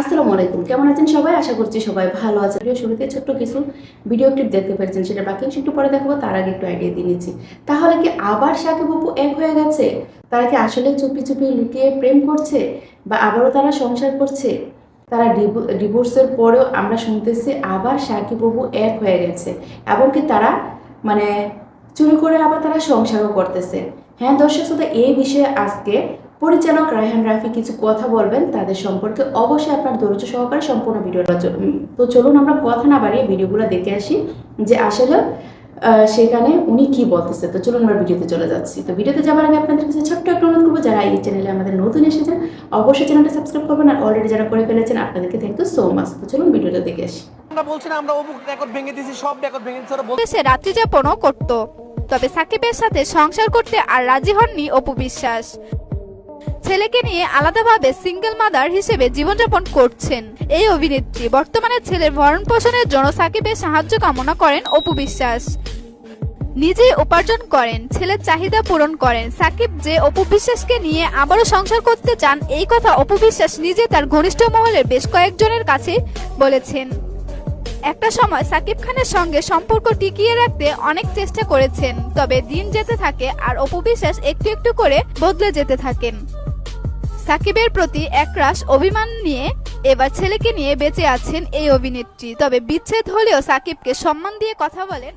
আসসালামু আলাইকুম। কেমন আছেন সবাই? আশা করছি সবাই ভালো আছে ভিডিও শুরুতে ছোট্ট কিছু ভিডিও ক্লিপ দেখতে পেরেছেন, সেটা বাকি একটু পরে দেখাবো, তার আগে একটু আইডিয়া দিয়ে নিচ্ছি। তাহলে কি আবার সাকিব অপু এক হয়ে গেছে? তারা কি আসলে চুপি চুপি লুকিয়ে প্রেম করছে বা আবারও তারা সংসার করছে? তারা ডিভোর্সের পরেও আমরা শুনতেছি আবার সাকিব অপু এক হয়ে গেছে। এবং কি তারা মানে চুরি করে আবার তারা সংসারও করতেছে। হ্যাঁ দর্শক শ্রোতা, এই বিষয়ে আজকে পরিচালক রায়হান রাফি কিছু কথা বলবেন তাদের সম্পর্কে অবশ্যই আপনার ধৈর্য সহকারে সম্পূর্ণ ভিডিওটা তো চলুন আমরা কথা না বাড়িয়ে ভিডিওগুলো দেখে আসি যে আসলে আহ, সেখানে উনি কি বলতেছে। তো চলুন আমরা ভিডিওতে চলে যাচ্ছি। তো ভিডিওতে যাওয়ার আগে আপনাদের কাছে ছোট্ট একটা অনুরোধ করব যারা এই চ্যানেলে আমাদের নতুন এসেছেন অবশ্যই চ্যানেলটা সাবস্ক্রাইব করবেন আর অলরেডি যারা করে ফেলেছেন আপনাদেরকে থ্যাংক ইউ সো মাচ তো চলুন ভিডিওটা দেখে আসি। আমরা বলছি না আমরা অমুক রেকর্ড ভেঙে দিয়েছি সব রেকর্ড ভেঙে দিয়েছি ওরা বলছে রাত্রি যাপনও করত। তবে সাকিবের সাথে সংসার করতে আর রাজি হননি অপু বিশ্বাস। ছেলেকে নিয়ে আলাদাভাবে সিঙ্গেল মাদার হিসেবে জীবনযাপন করছেন। এই অভিনেত্রী বর্তমানে ছেলের ভরণ পোষণের জন্য সাকিবের সাহায্য কামনা করেন অপু বিশ্বাস। নিজেই উপার্জন করেন, ছেলের চাহিদা পূরণ করেন। সাকিব যে অপু বিশ্বাসকে নিয়ে আবারও সংসার করতে চান, এই কথা অপু বিশ্বাস নিজে তার ঘনিষ্ঠ মহলের বেশ কয়েকজনের কাছে বলেছেন। একটা সময় সাকিব খানের সঙ্গে সম্পর্ক টিকিয়ে রাখতে অনেক চেষ্টা করেছেন, তবে দিন যেতে থাকে আর অপু বিশ্বাস একটু একটু করে বদলে যেতে থাকেন। সাকিবের প্রতি একরাশ অভিমান নিয়ে এবার ছেলেকে নিয়ে বেঁচে আছেন এই অভিনেত্রী। তবে বিচ্ছেদ হলেও সাকিবকে সম্মান দিয়ে কথা বলেন